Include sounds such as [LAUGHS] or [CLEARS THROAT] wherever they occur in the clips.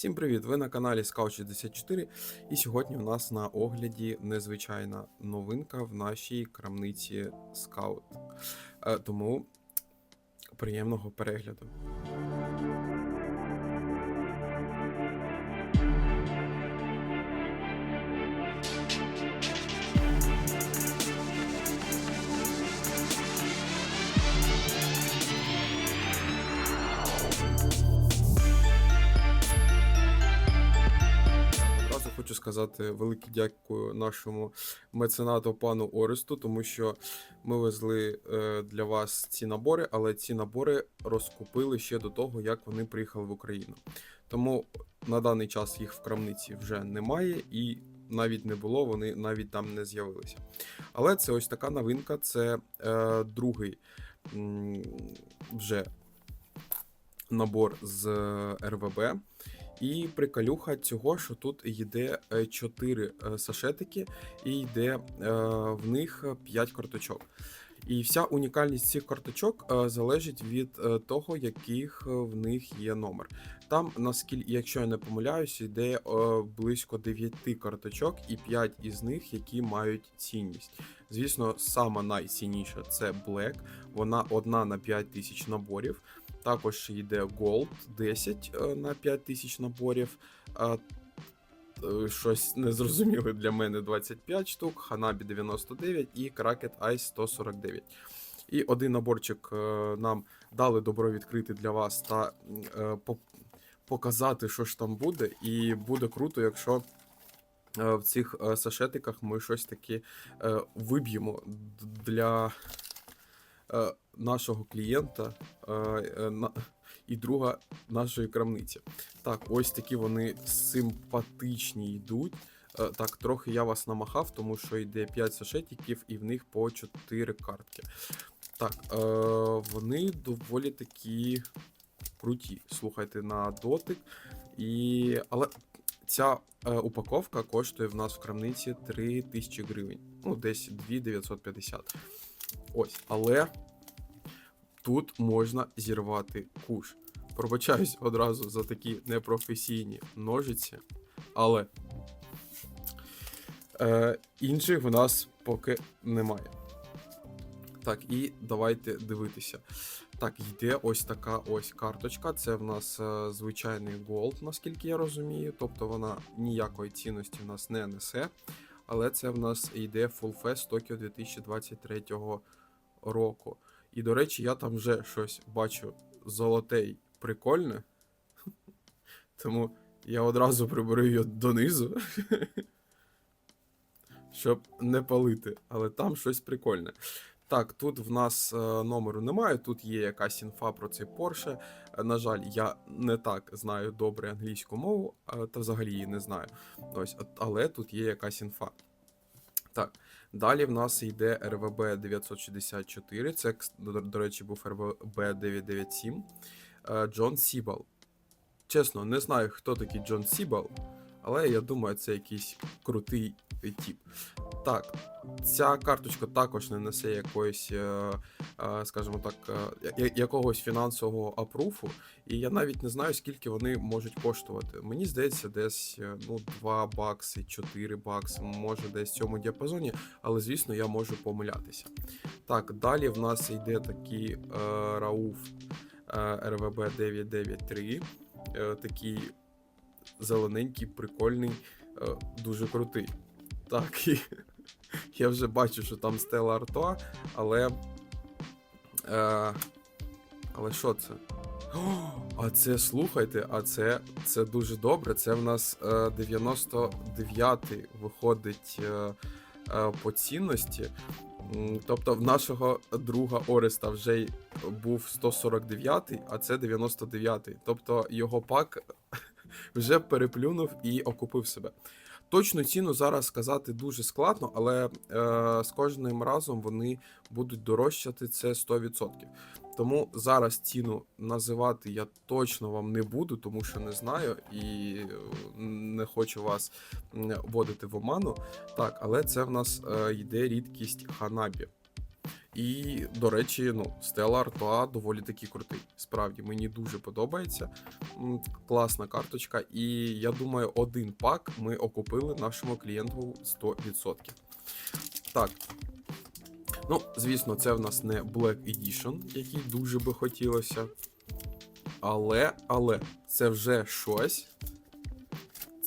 Всім привіт! Ви на каналі Scout64 і сьогодні у нас на огляді незвичайна новинка в нашій крамниці Scout. Е, Тому приємного перегляду. Сказати велике дякую нашому меценату пану Оресту, тому що ми везли е, для вас ці набори, але ці набори розкупили ще до того, як вони приїхали в Україну. Тому на даний час їх в крамниці вже немає і навіть не було, вони навіть там не з'явилися. Але це ось така новинка, це е, другий м, вже набор з е, РВБ. І приколюха цього, що тут йде 4 сашетики, і йде е, в них 5 карточок. І вся унікальність цих карточок е, залежить від е, того, яких е, в них є номер. Там, наскільки, якщо я не помиляюсь, йде е, близько 9 карточок, і 5 із них, які мають цінність. Звісно, сама найцінніша це Black, вона одна на 5 тисяч наборів. Також йде Gold 10 е, на 5 тисяч наборів. а, е, Щось незрозуміле для мене 25 штук, Hanabi 99 і Kraket Ice 149. І один наборчик е, нам дали добро відкрити для вас та показати, що ж там буде. І буде круто, якщо в цих сашетиках ми щось таке виб'ємо для нашого клієнта е, е, і друга нашої крамниці. Так, ось такі вони симпатичні йдуть. Е, Так, трохи я вас намахав, тому що йде 5 сашетиків і в них по 4 картки. Так, вони доволі такі круті. Слухайте на дотик. І... Але ця упаковка коштує в нас в крамниці 3000 гривень. Ну, десь 2950. Ось, але тут можна зірвати куш. Пробачаюсь одразу за такі непрофесійні ножиці, але е, інших в нас поки немає. Так, і давайте дивитися. Так, йде ось така ось карточка. Це в нас е, звичайний Gold, наскільки я розумію. Тобто вона ніякої цінності в нас не несе. Але це в нас йде Full Fest Tokyo 2023 року. І, до речі, я там вже щось бачу золоте й прикольне. [LAUGHS] Тому я одразу приберу її донизу, [LAUGHS] щоб не палити. Але там щось прикольне. Так, тут в нас е, номеру немає, тут є якась інфа про цей Porsche. Е, На жаль, я не так знаю добре англійську мову, е, та взагалі її не знаю. Ось, але тут є якась інфа. Так, далі в нас йде РВБ 964. Це, до, речі, був РВБ 997. Е, Джон Сібал. Чесно, не знаю, хто такий Джон Сібал, але я думаю, це якийсь крутий тип. Так, ця карточка також не несе якоїсь, е, е, скажімо так, е, якогось фінансового апруфу, і я навіть не знаю, скільки вони можуть коштувати. Мені здається, десь ну, 2 бакси, 4 бакси, може десь в цьому діапазоні, але звісно, я можу помилятися. Так, далі в нас йде такий Рауф РВБ 993, е, такий зелененький, прикольний, дуже крутий. Так, і я вже бачу, що там Стела Артуа, але. Е, але що це? О, а це слухайте, а це, це дуже добре. Це в нас е, 99-й виходить е, е, по цінності. Тобто в нашого друга Ореста вже був 149-й, а це 99-й. Тобто його пак [LAUGHS] вже переплюнув і окупив себе. Точну ціну зараз сказати дуже складно, але е, з кожним разом вони будуть дорожчати це 100%. Тому зараз ціну називати я точно вам не буду, тому що не знаю і е, не хочу вас вводити в оману. Так, але це в нас е, йде рідкість Ханабі. І, до речі, ну, Стелла Артуа доволі таки крутий. Справді, мені дуже подобається. Класна карточка. І я думаю, один пак ми окупили нашому клієнту 100%. Так. Ну, звісно, це в нас не Black Edition, який дуже би хотілося. Але, але, це вже щось.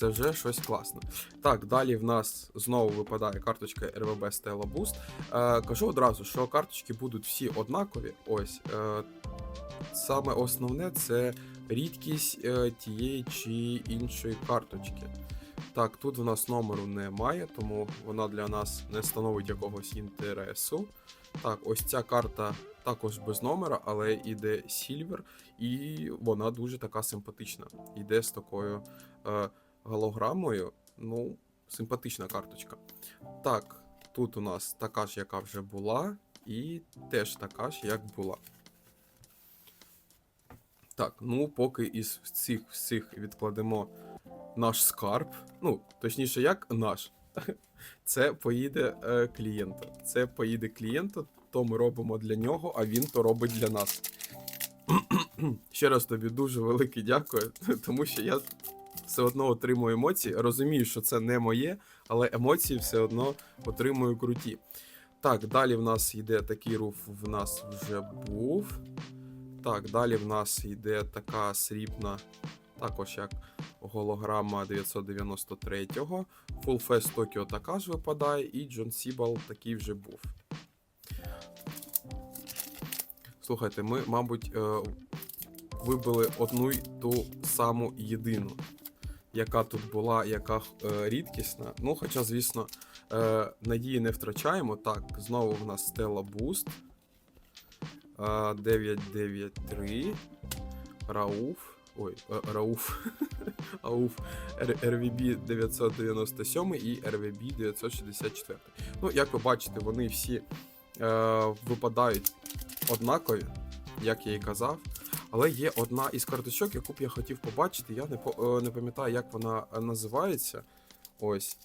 Це вже щось класне. Так, далі в нас знову випадає карточка RVB Stella Boost. Е, кажу одразу, що карточки будуть всі однакові. Ось. Е, саме основне це рідкість е, тієї чи іншої карточки. Так, тут в нас номеру немає, тому вона для нас не становить якогось інтересу. Так, ось ця карта також без номера, але іде Сільвер, і вона дуже така симпатична. Іде з такою е, голограмою. Ну, симпатична карточка. Так, тут у нас така ж, яка вже була, і теж така ж, як була. Так, ну поки із цих всіх відкладемо наш скарб. Ну, точніше, як наш. [LAUGHS] Це поїде е, клієнту. Це поїде клієнту, то ми робимо для нього, а він то робить для нас. [CLEARS THROAT] Ще раз тобі дуже велике дякую, [LAUGHS] тому що я все одно отримую емоції. Розумію, що це не моє, але емоції все одно отримую круті. Так, далі в нас йде такий руф, в нас вже був. Так, далі в нас йде така срібна, також як голограма 993-го. Full Fest Tokyo така ж випадає, і Джон Сібал такий вже був. Слухайте, ми, мабуть, е, вибили одну й ту саму єдину, яка тут була, яка е, рідкісна. Ну, хоча, звісно, е, надії не втрачаємо. Так, знову в нас Boost. Е, 993. Рауф. Ой, е, Рауф. [LAUGHS] Ауф. Р- RVB 997 і RVB 964. Ну, як ви бачите, вони всі е, випадають однакові, як я і казав. Але є одна із карточок, яку б я хотів побачити. Я не, по, е, не пам'ятаю, як вона е, називається. Ось.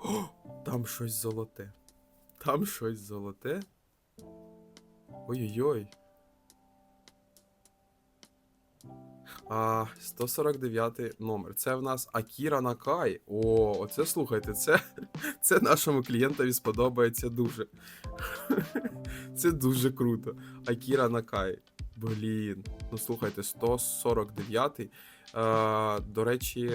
О, там щось золоте. Там щось золоте. Ой-ой-ой. А, 149 номер. Це в нас Акіра Накай. О, оце слухайте, це, це нашому клієнтові сподобається дуже. [LAUGHS] Це дуже круто. Акіра Накай. Блін. Ну слухайте, 149. Е, до речі,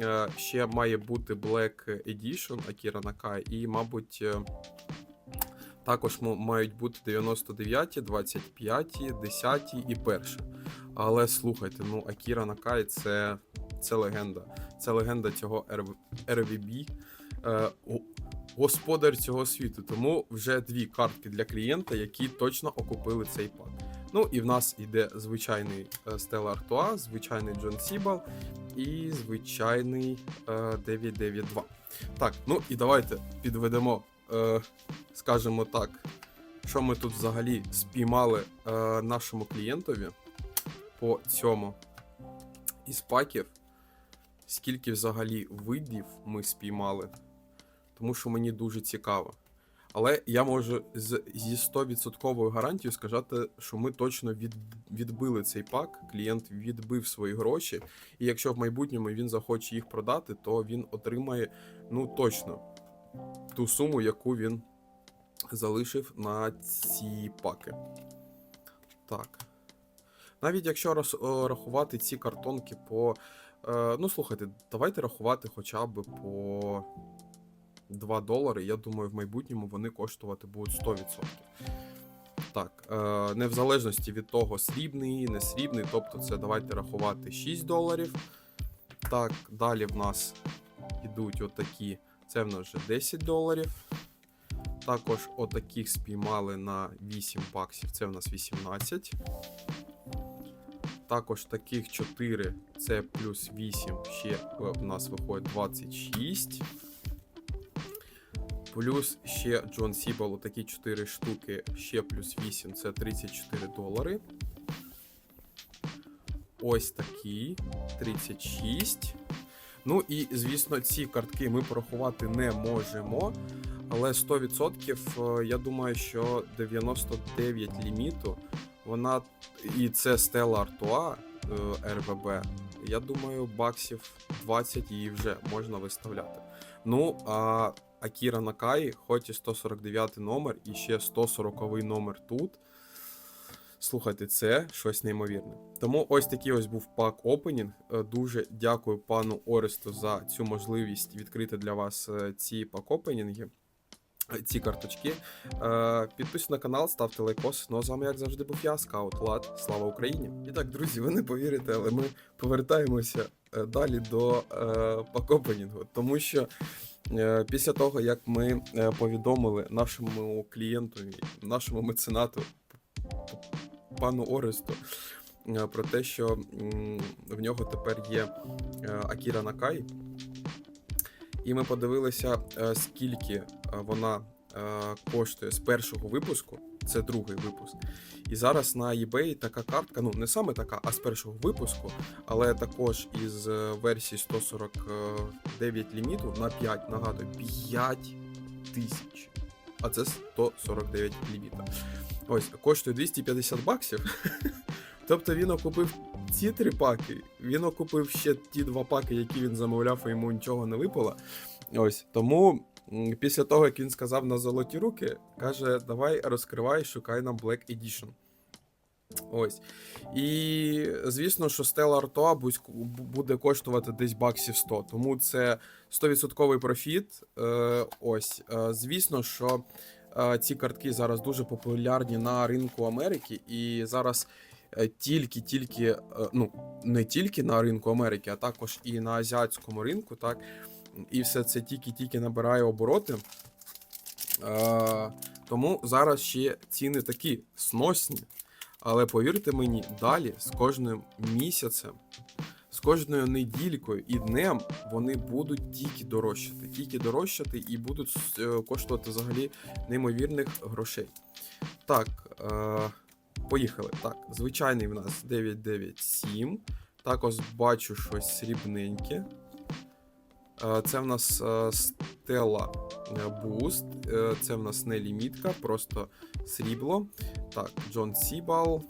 е, ще має бути Black Edition Акіра Накай, і, мабуть. е, також мають бути 99, 25, 10 і 1. Але слухайте, ну Акіра Накай це, це легенда. Це легенда цього RV RVB. Е, господар цього світу. Тому вже дві картки для клієнта, які точно окупили цей пак. Ну і в нас йде звичайний е, Stella Artois, звичайний Джон Сібал і звичайний е, 992. Так, ну і давайте підведемо, е, скажімо так, що ми тут взагалі спіймали е, нашому клієнтові по цьому із паків. Скільки взагалі видів ми спіймали, тому що мені дуже цікаво. Але я можу з, зі 100% гарантією сказати, що ми точно від, відбили цей пак. Клієнт відбив свої гроші, і якщо в майбутньому він захоче їх продати, то він отримає ну точно ту суму, яку він залишив на ці паки. Так. Навіть якщо роз, рахувати ці картонки по. Е, ну, слухайте, давайте рахувати хоча б по 2 долари. Я думаю, в майбутньому вони коштувати будуть 100%. Так, е, не в залежності від того, срібний, не срібний. Тобто, це давайте рахувати 6 доларів. Так, далі в нас ідуть отакі. Це в нас вже 10 доларів. Також отаких спіймали на 8 баксів. Це в нас 18. Також таких 4, це плюс 8, ще е, в нас виходить 26. Плюс ще Джон Сібал, такі 4 штуки, ще плюс 8, це 34 долари. Ось такі 36. Ну і, звісно, ці картки ми порахувати не можемо. але 100% е, я думаю, що 99 ліміту, вона і це Стелла Артуа РВБ. Я думаю, баксів 20 її вже можна виставляти. Ну, а Акіра Накай, хоч і 149 номер, і ще 140 номер тут. Слухайте, це щось неймовірне. Тому ось такий ось був пак опенінг. Е, Дуже дякую пану Оресту за цю можливість відкрити для вас е, ці пак опенінги. Е, Ці карточки. Е, Підписуйтесь на канал, ставте лайкос. Ну а з вами, як завжди, був я, Скаут Влад. Слава Україні! І так, друзі, ви не повірите, але ми повертаємося е, далі до е, пак-опенінгу, тому що е, після того, як ми е, повідомили нашому клієнту, нашому меценату, пану Оресту, е, про те, що в нього тепер є е, Акіра Накай. І ми подивилися, е, скільки е, вона е, коштує з першого випуску. Це другий випуск. І зараз на eBay така картка, ну не саме така, а з першого випуску, але також із версії 149 ліміту на 5, нагадую, 5 тисяч. А це 149 ліміта. Ось, коштує 250 баксів. [LAUGHS] Тобто він окупив ці три паки, він окупив ще ті два паки, які він замовляв, і йому нічого не випало. Ось тому. Після того, як він сказав на золоті руки, каже: давай розкривай, шукай нам Black Edition. Ось. І звісно, що Stella Artois буде коштувати десь баксів 100. Тому це 100% профіт. Е, ось. Е, звісно, що е, ці картки зараз дуже популярні на ринку Америки, і зараз тільки-тільки, е, ну, не тільки на ринку Америки, а також і на азіатському ринку, так. І все це тільки-тільки набирає обороти. Е, тому зараз ще ціни такі сносні. Але повірте мені, далі з кожним місяцем, з кожною недількою і днем вони будуть тільки дорожчати, тільки дорожчати і будуть е, коштувати взагалі неймовірних грошей. Так, е, поїхали. Так, звичайний в нас 997. Також бачу щось срібненьке. Е, Це в нас е, Stella Boost, е, це в нас не лімітка, просто срібло. Так, Джон Сібал.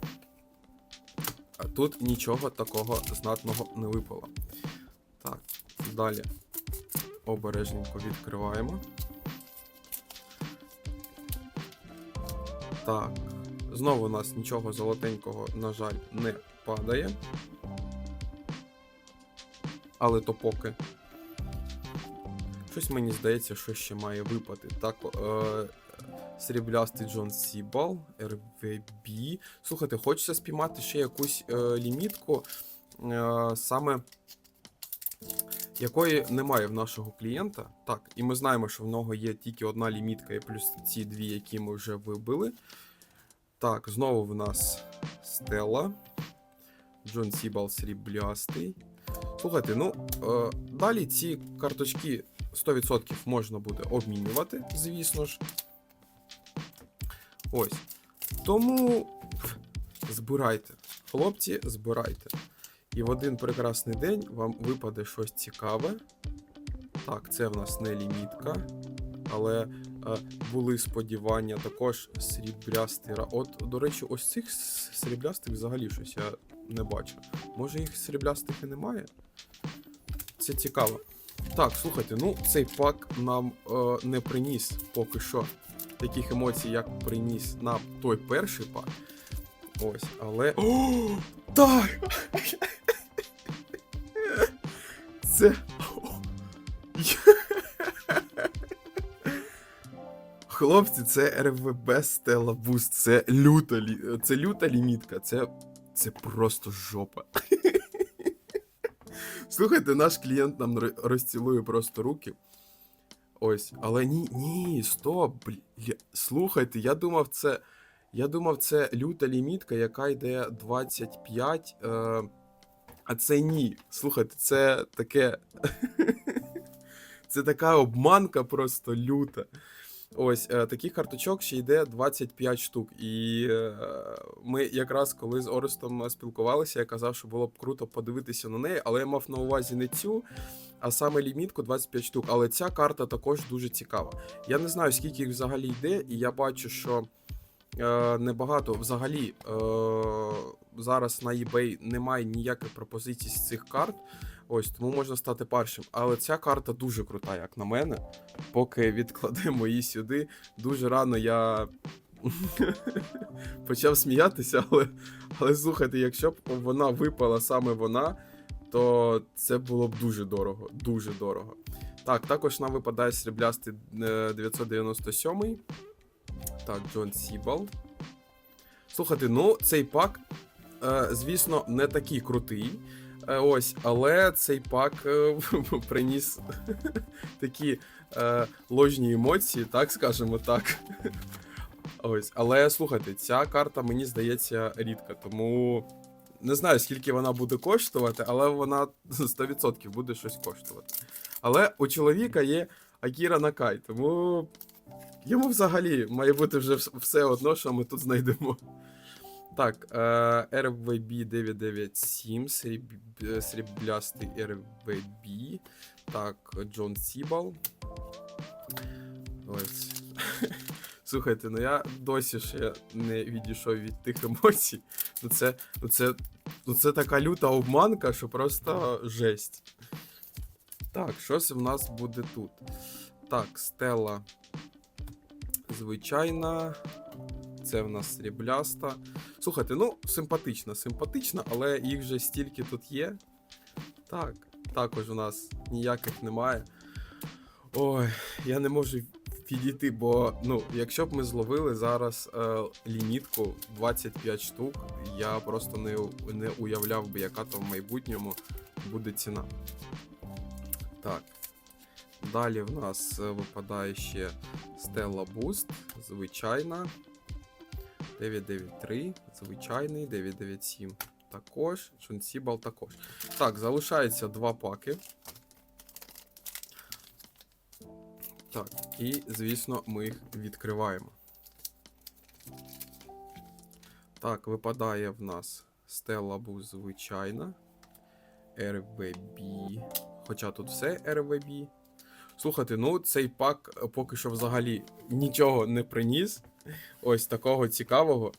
Тут нічого такого знатного не випало. Так, далі обережненько відкриваємо. Так, знову у нас нічого золотенького, на жаль, не падає. Але то поки. Щось мені здається, що ще має випати. Так, е, сріблястий Джон Сібал, РВБ. Слухайте, хочеться спіймати ще якусь е, лімітку, е, саме якої немає в нашого клієнта. Так, і ми знаємо, що в нього є тільки одна лімітка, і плюс ці дві, які ми вже вибили. Так, знову в нас Стелла. Джон Сібал сріблястий. Слухайте, ну е, далі ці карточки 100% можна буде обмінювати, звісно ж. Ось. Тому збирайте. Хлопці, збирайте. І в один прекрасний день вам випаде щось цікаве. Так, це в нас не лімітка. Але були сподівання також сріблястий. От, до речі, ось цих сріблястих взагалі щось я не бачу. Може їх сріблястих і немає? Це цікаво. Так, слухайте, ну цей пак нам е, не приніс поки що таких емоцій, як приніс нам той перший пак. Ось, але. О, так! [LAUGHS] Це. Хлопці, це РВБ Stella Boost, це люта, це люта лімітка, це, це просто жопа. [LAUGHS] Слухайте, наш клієнт нам розцілує просто руки. Ось, але ні, ні, стоп. Бля, слухайте, я думав, це. Я думав, це люта лімітка, яка йде 25. Е, а це ні. Слухайте, це таке. [LAUGHS] це така обманка просто люта. Ось е, таких карточок ще йде 25 штук. І е, ми якраз коли з Орестом спілкувалися, я казав, що було б круто подивитися на неї, але я мав на увазі не цю, а саме лімітку 25 штук. Але ця карта також дуже цікава. Я не знаю, скільки їх взагалі йде, і я бачу, що е, небагато взагалі е, зараз на eBay немає ніяких пропозицій з цих карт. Ось тому можна стати першим. Але ця карта дуже крута, як на мене. Поки відкладемо [LAUGHS] її сюди, дуже рано я [LAUGHS] почав сміятися, але, але слухайте, якщо б вона випала саме вона, то це було б дуже дорого. Дуже дорого. Так, також нам випадає сріблястий е, 997. Так, Джон Сібал. Слухайте, ну цей пак, е, звісно, не такий крутий. Е, Ось, але цей пак е, [LAUGHS] приніс [LAUGHS] такі е, ложні емоції, так скажемо так. [LAUGHS] Ось, але слухайте, ця карта мені здається рідка, тому не знаю, скільки вона буде коштувати, але вона 100% буде щось коштувати. Але у чоловіка є Акіра Накай, тому йому взагалі має бути вже все одно, що ми тут знайдемо. Так, е, RVB 997, сріб... е, сріблястий RVB. Так, Джон Сібал. Ось. [LAUGHS] Слухайте, ну я досі ще не відійшов від тих емоцій. Ну це, ну це, ну це така люта обманка, що просто жесть. Так, щось в нас буде тут. Так, стела звичайна. Це в нас срібляста. Слухайте, ну, симпатична, симпатична, але їх же стільки тут є. Так, також у нас ніяких немає. Ой, я не можу підійти, бо ну, якщо б ми зловили зараз е, лімітку 25 штук, я просто не, не уявляв би, яка там в майбутньому буде ціна. Так. Далі в нас е, випадає ще Stella Boost, звичайна. 993, звичайний, 997 також, Шунсібал також. Так, залишається два паки. Так, і, звісно, ми їх відкриваємо. Так, випадає в нас Stella Boost звичайна. RVB. Хоча тут все RVB. Слухайте, ну цей пак е, поки що взагалі нічого не приніс. Ось такого цікавого.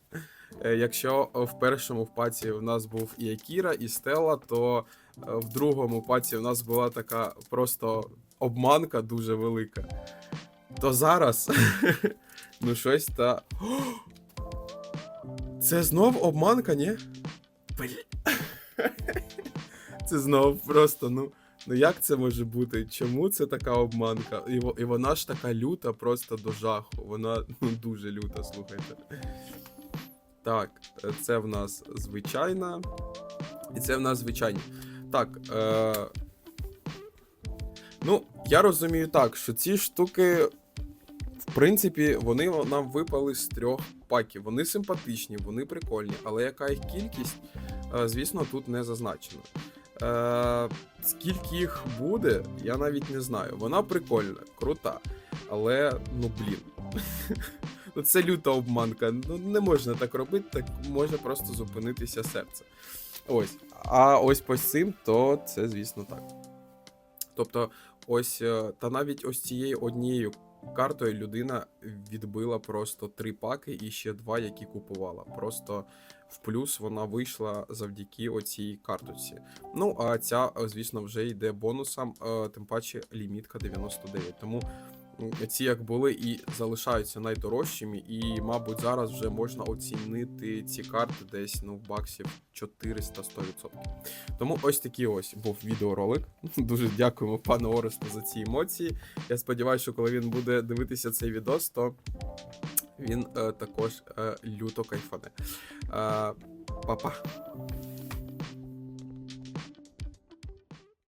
Е, Якщо е, в першому в паці в нас був і Акіра, і Стелла, то в другому паці в нас була така просто обманка дуже велика. То зараз [LAUGHS] ну щось та. [GASPS] Це знов обманка, ні? Блін. [LAUGHS] Це знов просто, ну. Ну як це може бути? Чому це така обманка? І, і вона ж така люта просто до жаху. Вона ну, дуже люта, слухайте. Так, це в нас звичайна. І це в нас звичайні. Так. Е... Ну, я розумію так, що ці штуки, в принципі, вони нам випали з трьох паків. Вони симпатичні, вони прикольні, але яка їх кількість, е, звісно, тут не зазначена. Е, скільки їх буде, я навіть не знаю. Вона прикольна, крута. Але, ну блін. [LAUGHS] ну це люта обманка. Ну не можна так робити, так може просто зупинитися серце. Ось. А ось по цим, то це, звісно, так. Тобто, ось, е, та навіть ось цією однією картою людина відбила просто три паки і ще два, які купувала. Просто в плюс вона вийшла завдяки оцій карточці. Ну, а ця, звісно, вже йде бонусом, е, тим паче лімітка 99. Тому ці як були і залишаються найдорожчими, і, мабуть, зараз вже можна оцінити ці карти десь ну, в баксів 400-100%. Тому ось такий ось був відеоролик. [LAUGHS] Дуже дякуємо пану Оресту за ці емоції. Я сподіваюся, що коли він буде дивитися цей відос, то він е, також е, люто кайфане. Е, па-па.